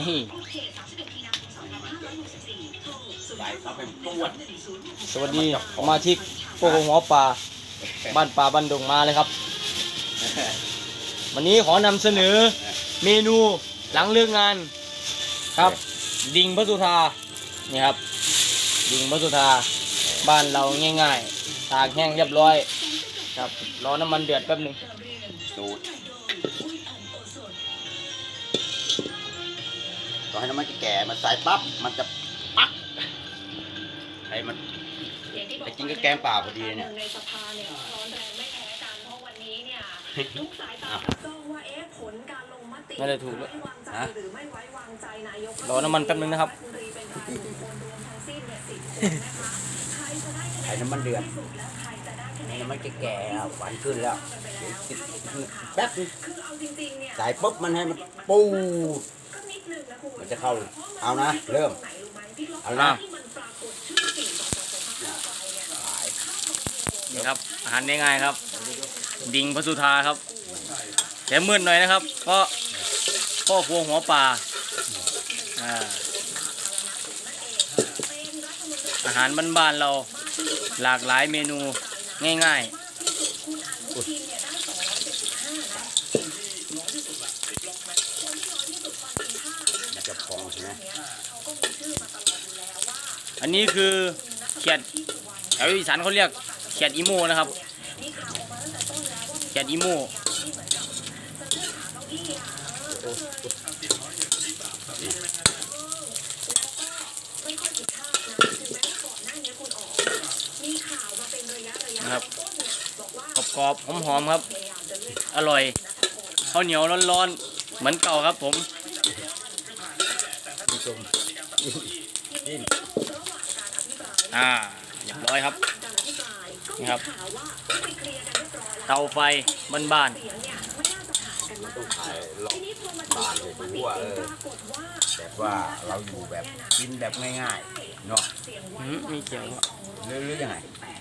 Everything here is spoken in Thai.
นี่ใส่เข้าไปปวดสวัสดีสมาชิกพวกหัวป่าบ้านป่าบ้านดงมาเลยครับ วันนี้ขอนำเสนอเมนูหลังเลิกงานครับ ดิ่งพระสุธานี่ครับ ดิ่งพระสุธาบ้านเราง่ายๆตากแห้งเรียบร้อย ครับรอน้ำมันเดือดแป๊บหนึงสูตร ต่อให้น้ำมันจะแก่มันใส่ปั๊บมันจะปักให้มันไปกินกับแกงป่าพอดีเนี่ยในสภาเนี่ยร้อนแรงไม่แพ้กันเพราะวันนี้เนี่ยทุกสายตาจับจ้องว่าเอ๊ะผลการลงมติไม่ได้ถูกไว้แล้ววางใจหรือไม่ไว้วางใจนายกรอน้ำมันแป๊บนึงนะครับฐมนตรีเป็นรายบุคคลรวมทั้งสิ้นเนี่ยสิบคนนะคะใครจะได้คะแนให้นน้ำมันเดือด ที่สุดและใครจะได้คะแนนน้ำมันจะแก่แล้วหวานขึ้นแล้วไปแล้วแป๊บนึงคือเอาจริงๆเนี่ย ใส่ปุ๊บมันให้มันปูด ก็นิดนึงนะคุณ มันจะเข้า เอานะ เริ่มไหนรู้ไหมที่ล็อกเอานะที่มันปรากฏชื่อสี่สสสภาพไฟเนี่ยนี่ครับอาหารง่ายๆครับ ดิ่งพระสุธาครับแต่มืดหน่อยนะครับ เพราะพ่อครัวหัวป่าอ่าอาหารบ้านๆเราหลากหลายเมนูง่ายมันจะพองใช่ไหม ๆ อันนี้คือเขียดแถวอีสานเขาเรียกเขียดอีโมนะครับเขียดอีโมนะครับกรอบๆหอมๆครับ อร่อยข้าวเหนียวร้อนๆ เหมือนเก่าครับผมผู้ชมดิ้น อ่าเรียบร้อยครับนี่ครับเตาไฟบ้านต้องถ่ายหลอกบ้านให้ดูว่าเออแบบว่าเราอยู่แบบกินแบบง่ายๆเนาะๆอื้อมีเกี่ยวอะหรือหรือยังไงม